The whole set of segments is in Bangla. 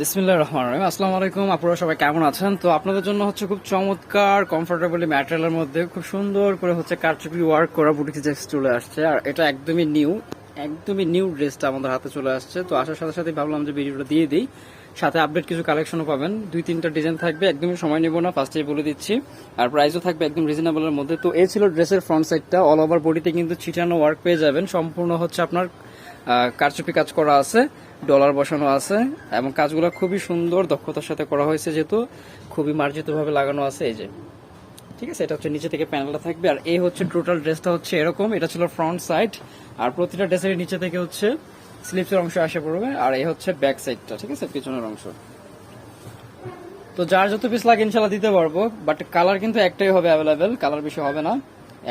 বিসমিল্লাহ রহমান রহিম। আসসালামু আলাইকুম, আপনারা সবাই কেমন আছেন? তো আপনাদের জন্য হচ্ছে খুব চমৎকার কমফোর্টেবলি ম্যাটেরিয়ালের মধ্যে খুব সুন্দর করে হচ্ছে কারচুপি ওয়ার্ক করা বুটিক ড্রেস চলে আসছে। আর এটা একদমই নিউ একদমই নিউ ড্রেসটা আমাদের হাতে চলে আসছে। তো আসার সাথে সাথে ভাবলাম যে ভিডিওটা দিয়ে দিই। সাথে আপডেট কিছু কালেকশনও পাবেন। দুই তিনটা ডিজাইন থাকবে, একদমই সময় নেব না ফার্স্টেই বলে দিচ্ছি। আর প্রাইসও থাকবে একদম রিজনেবলের মধ্যে। তো এই ছিল ড্রেসের ফ্রন্ট সাইডটা অল ওভার বডিতে কিন্তু ছিটানো ওয়ার্ক পেয়ে যাবেন। সম্পূর্ণ হচ্ছে আপনার কারচুপি কাজ করা আছে, ডলার বসানো আছে, এবং কাজগুলো খুবই সুন্দর, দক্ষতার সাথে করা হয়েছে যেহেতু, খুবই মার্জিতভাবে লাগানো আছে এই যে। ঠিক আছে, এটা হচ্ছে নিচে থেকে প্যানেলটা থাকবে, আর এই হচ্ছে টোটাল ড্রেসটা হচ্ছে এরকম, এটা ছিল ফ্রন্ট সাইড আর প্রতিটা ড্রেসের নিচে থেকে হচ্ছে স্লিপসের অংশ আসে পড়বে, আর এই হচ্ছে ব্যাক সাইডটা ঠিক আছে, পিছনের অংশ। তো যার যত পিস লাগে ইনশাল্লাহ দিতে পারব বাট কালার কিন্তু একটাই হবে অ্যাভেলেবেল কালার বেশি হবে না।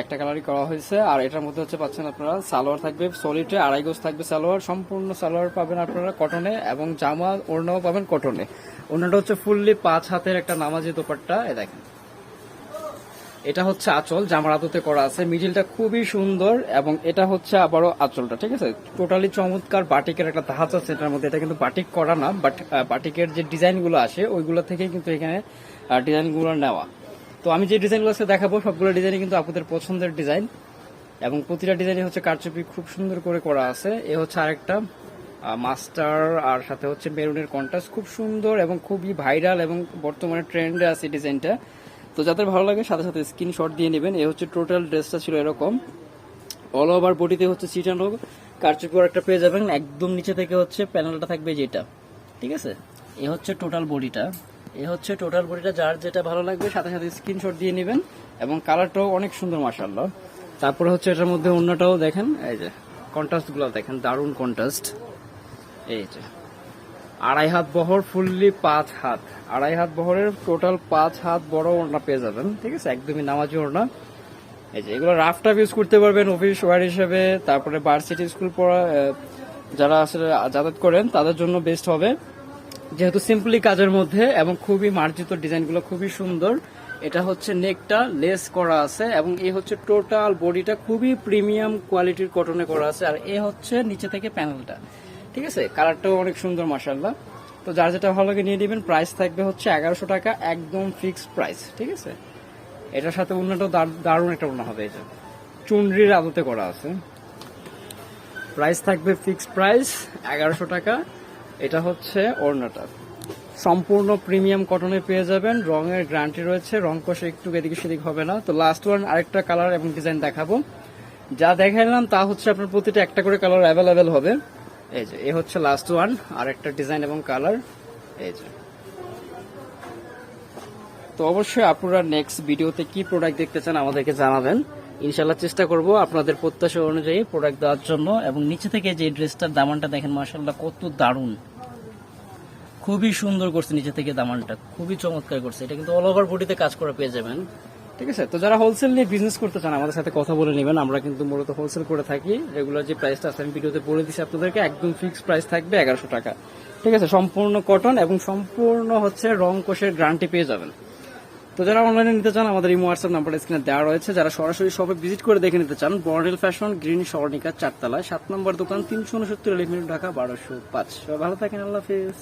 একটা কালারই করা হয়েছে, আর এটার মধ্যে হচ্ছে পাচ্ছেন আপনারা সালোয়ার থাকবে সলিডে আড়াই গোজ থাকবে সালোয়ার, সম্পূর্ণ সালোয়ার পাবেন আপনারা কটনে এবং জামা ওড়নাও পাবেন কটনে ওড়নাটা হচ্ছে ফুললি পাঁচ হাতের একটা নামাজি দোপাট্টা এ দেখেন। এটা হচ্ছে আঁচল, জামার আদতে করা আছে মিডিলটা খুবই সুন্দর এবং এটা হচ্ছে আবারও আঁচলটা, ঠিক আছে? টোটালি চমৎকার বাটিকের একটা ধাঁচ আছে এটার মধ্যে, এটা কিন্তু বাটিক করা না বাট বাটিকের যে ডিজাইনগুলো আসে, ওইগুলো থেকে কিন্তু এখানে ডিজাইনগুলো নেওয়া। তো আমি যে ডিজাইনগুলো আজকে দেখাবো, সবগুলো ডিজাইনই কিন্তু আপনাদের পছন্দের ডিজাইন এবং প্রতিটা ডিজাইনই হচ্ছে কারচুপি খুব সুন্দর করে করা আছে। এ হচ্ছে আরেকটা মাস্টার আর সাথে হচ্ছে মেরুনের কন্ট্রাস্ট খুব সুন্দর এবং খুবই ভাইরাল এবং বর্তমানে ট্রেন্ডে আছে ডিজাইনটা তো যাদের ভালো লাগে, সাথে সাথে স্ক্রিনশট দিয়ে নেবেন। এ হচ্ছে টোটাল ড্রেসটা ছিল এরকম। অল ওভার বডিতে হচ্ছে সিটানো কারচুপি একটা পেয়ে যাবেন। একদম নিচে থেকে হচ্ছে প্যানেলটা থাকবে যেটা। ঠিক আছে? এ হচ্ছে টোটাল বডিটা এ হচ্ছে টোটাল বডিটা, যার যেটা ভালো লাগবে, সাথে সাথে স্ক্রিনশট দিয়ে নেবেন। এবং কালারটাও অনেক সুন্দর মাসাল্লাহ তারপরে হচ্ছে এটার মধ্যে অন্যটাও দেখেন, এই যে কন্ট্রাস্টগুলো দেখেন, দারুণ কন্ট্রাস্ট। এই যে আড়াই হাত বহর, ফুললি পাঁচ হাত। আড়াই হাত বহরের টোটাল পাঁচ হাত বড় ওড়না পেয়ে যাবেন, ঠিক আছে? একদমই নামাজি ওড়না। এই যে এগুলো রাফ টাফ ইউজ করতে পারবেন অফিস ওয়ার হিসেবে, তারপরে ভার্সিটি স্কুল পড়া যারা আসলে যাতায়াত করেন, তাদের জন্য বেস্ট হবে। যেহেতু সিম্পলি কাজের মধ্যে এবং খুবই মার্জিত ডিজাইনগুলো খুবই সুন্দর, এটা হচ্ছে নেকটা লেস করা আছে এবং এ হচ্ছে টোটাল বডিটা খুবই প্রিমিয়াম কোয়ালিটির কটনে করা আছে আর এ হচ্ছে নিচে থেকে প্যানেলটা। ঠিক আছে? কালারটাও অনেক সুন্দর মাসাল্লাহ তো যার যেটা ভালো লাগে নিয়ে নেবেন, প্রাইস থাকবে হচ্ছে এগারোশো টাকা, একদম ফিক্সড প্রাইস। ঠিক আছে? এটার সাথে অন্যটাও দার- দারুণ একটা অন্য হবে এটা। চুনরির আদতে করা আছে। প্রাইস থাকবে ফিক্সড প্রাইস, এগারোশো টাকা। এটা হচ্ছে ওড়নাটা। সম্পূর্ণ প্রিমিয়াম কটনে পেয়ে যাবেন। রঙের গ্যারান্টি রয়েছে। রং কষে একটু এদিকে সেদিক হবে না। তো লাস্ট ওয়ান আরেকটা কালার এবং ডিজাইন দেখাবো। যা দেখাইলাম তা হচ্ছে আপনার প্রতিটা একটা করে কালার অ্যাভেলেবেল হবে। এই যে, এ হচ্ছে লাস্ট ওয়ান আর একটা ডিজাইন এবং কালার এই যে। তো অবশ্যই আপনারা নেক্সট ভিডিওতে কি প্রোডাক্ট দেখতে চান আমাদেরকে জানাবেন। ইনশাল্লাহ চেষ্টা করব আপনাদের প্রত্যাশা অনুযায়ী প্রোডাক্ট দেওয়ার জন্য। এবং নিচে থেকে যে ড্রেসটার দামানটা দেখেন মাসাল্লাহ কত দারুণ। খুবই সুন্দর করছে নিচে থেকে দামানটা, খুবই চমৎকার করছে। এটা কিন্তু অল ওভার বডিতে কাজ করা পেয়ে যাবেন। ঠিক আছে, তো যারা হোলসেল নিয়ে বিজনেস করতে চান, আমাদের সাথে কথা বলে নেবেন। আমরা কিন্তু মূলত হোলসেল করে থাকি। রেগুলার যে প্রাইসটা আছে, আমি ভিডিওতে বলে দিচ্ছি আপনাদেরকে, একদম ফিক্স প্রাইস থাকবে এগারোশো টাকা। ঠিক আছে, সম্পূর্ণ কটন এবং সম্পূর্ণ হচ্ছে রং কোষের গ্যারান্টি পেয়ে যাবেন। তো যারা অনলাইনে নিতে চান, আমাদের এই হোয়াটসঅ্যাপ নাম্বার স্ক্রিনে দেওয়া রয়েছে। যারা সরাসরি শপে ভিজিট করে দেখে নিতে চান বর্ডেল ফ্যাশন গ্রিন স্বর্ণিকা চারতলায়, সাত নম্বর দোকান, তিনশো উনসত্তর এলিমেন্ট ঢাকা, বারোশো পাঁচ। সবাই ভালো থাকেন, আল্লাহ হাফিজ।